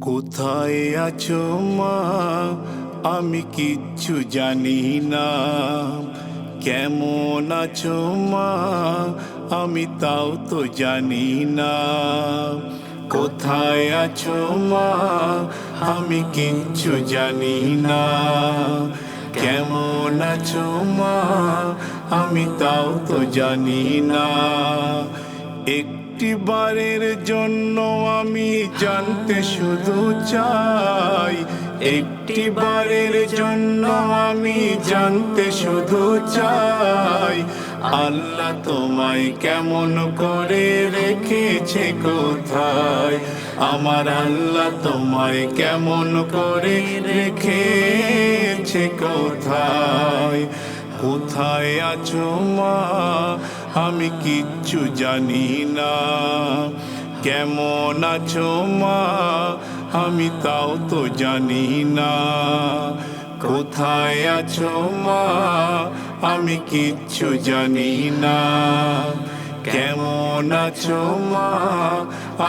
কোথায় আছো মা? আমি কিচ্ছু জানি না। কেমন আছো মা? আমি তাও তো জানি না। কোথায় আছো মা? আমি কিচ্ছু জানি না। কেমন আছো মা? আমি তাও তো জানি না। একটি বারের জন্য আমি জানতে শুধু চাই। একটি বারের জন্য আমি জানতে শুধু চাই। আল্লাহ তোমায় কেমন করে রেখেছে কোথায়? আমার আল্লাহ তোমায় কেমন করে রেখেছে কোথায়? কোথায় আছো মা? আমি কিচ্ছু জানি না। কেমন আছো মা? আমি তাও তো জানি না। কোথায় আছো মা? আমি কিচ্ছু জানি না। কেমন আছো মা?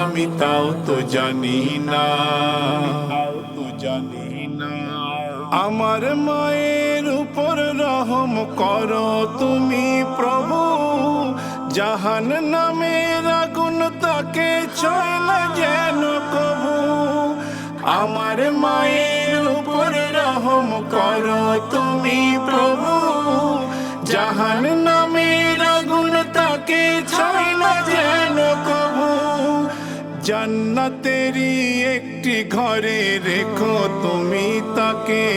আমি তাও তো জানি না। তাও তো জানি আমার মায়ের উপর রহম কর তুমি প্রভু। জাহান নামের আগুন তাকে চল যেন কবু। আমার মায়ের উপর রহম কর তুমি প্রভু। জাহান জান্নাতেরই একটি ঘরে রেখো তুমি তাকে।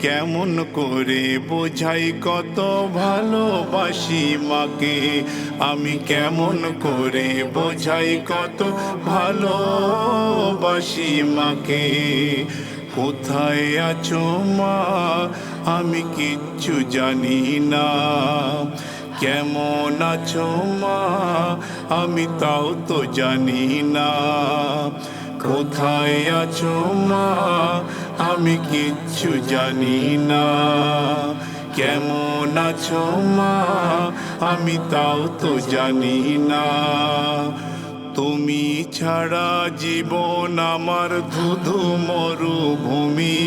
কেমন করে বোঝাই কত ভালোবাসি মাকে। আমি কেমন করে বোঝাই কত ভালোবাসি মাকে। কোথায় আছো মা? আমি কিচ্ছু জানি না। কেমন আছো মা? আমি তাও তো জানি না। কোথায় আছো মা? আমি কিচ্ছু জানি না। কেমন আছো মা? আমি তাও তো জানি না। তুমি ছাড়া জীবন আমার ধুধু মরুভূমি।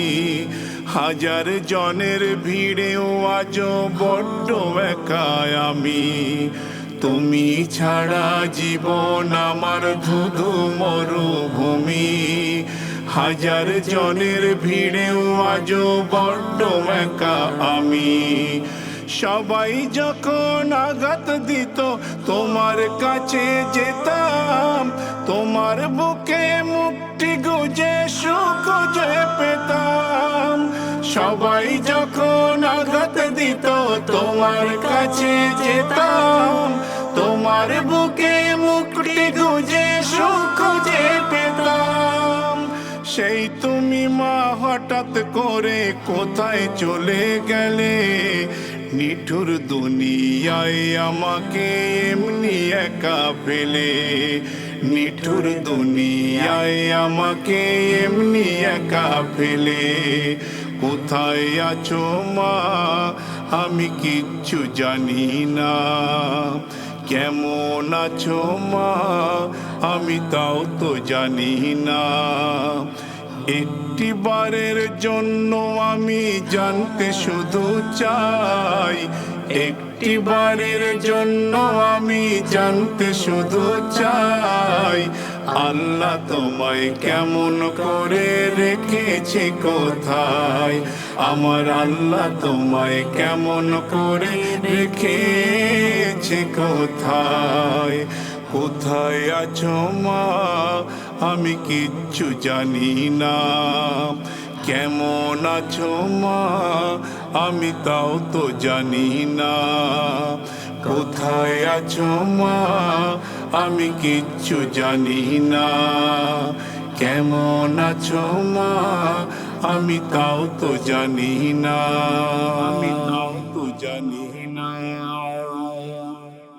হাজার জনের ভিড়েও আজ বড্ড একা আমি। তুমি ছাড়া জীবন আমার ধুধু মরুভূমি। হাজার জনের ভিড়েও আজ বড্ড একা আমি। সবাই যখন আঘাত দিত, তোমার কাছে যেতাম, তোমার বুকে মুক্তি গুজে সুখ পেতাম। সবাই যখন আঘাত দিত, তোমার কাছে যেতাম। তোমার বুকে মুক্তি গুজে সুখ যে পেতাম। সেই তুমি মা, হঠাৎ করে কোথায় চলে গেলে? নিঠুর দুনিয়ায় আমাকে এমনি একা ফেলে নিঠুর দুনিয়ায় আমাকে এমনি একা ফেলে কোথায় আছো মা? আমি কিচ্ছু জানি না। কেমন আছো মা? আমি তাও তো জানি না। একটি বারের জন্য আমি জানতে শুধু চাই। একটি বারের জন্য আমি জানতে শুধু চাই। আল্লাহ তোমায় কেমন করে রেখেছে কোথায়? আমার আল্লাহ তোমায় কেমন করে রেখেছে কোথায়? কোথায় আছো মা? আমি কিচ্ছু জানি না। কেমন আছো মা? আমি তাও তো জানি না। কোথায় আছো মা? আমি কিচ্ছু জানি না। কেমন আছো মা? আমি তাও তো জানি না। আমি তাও তো জানি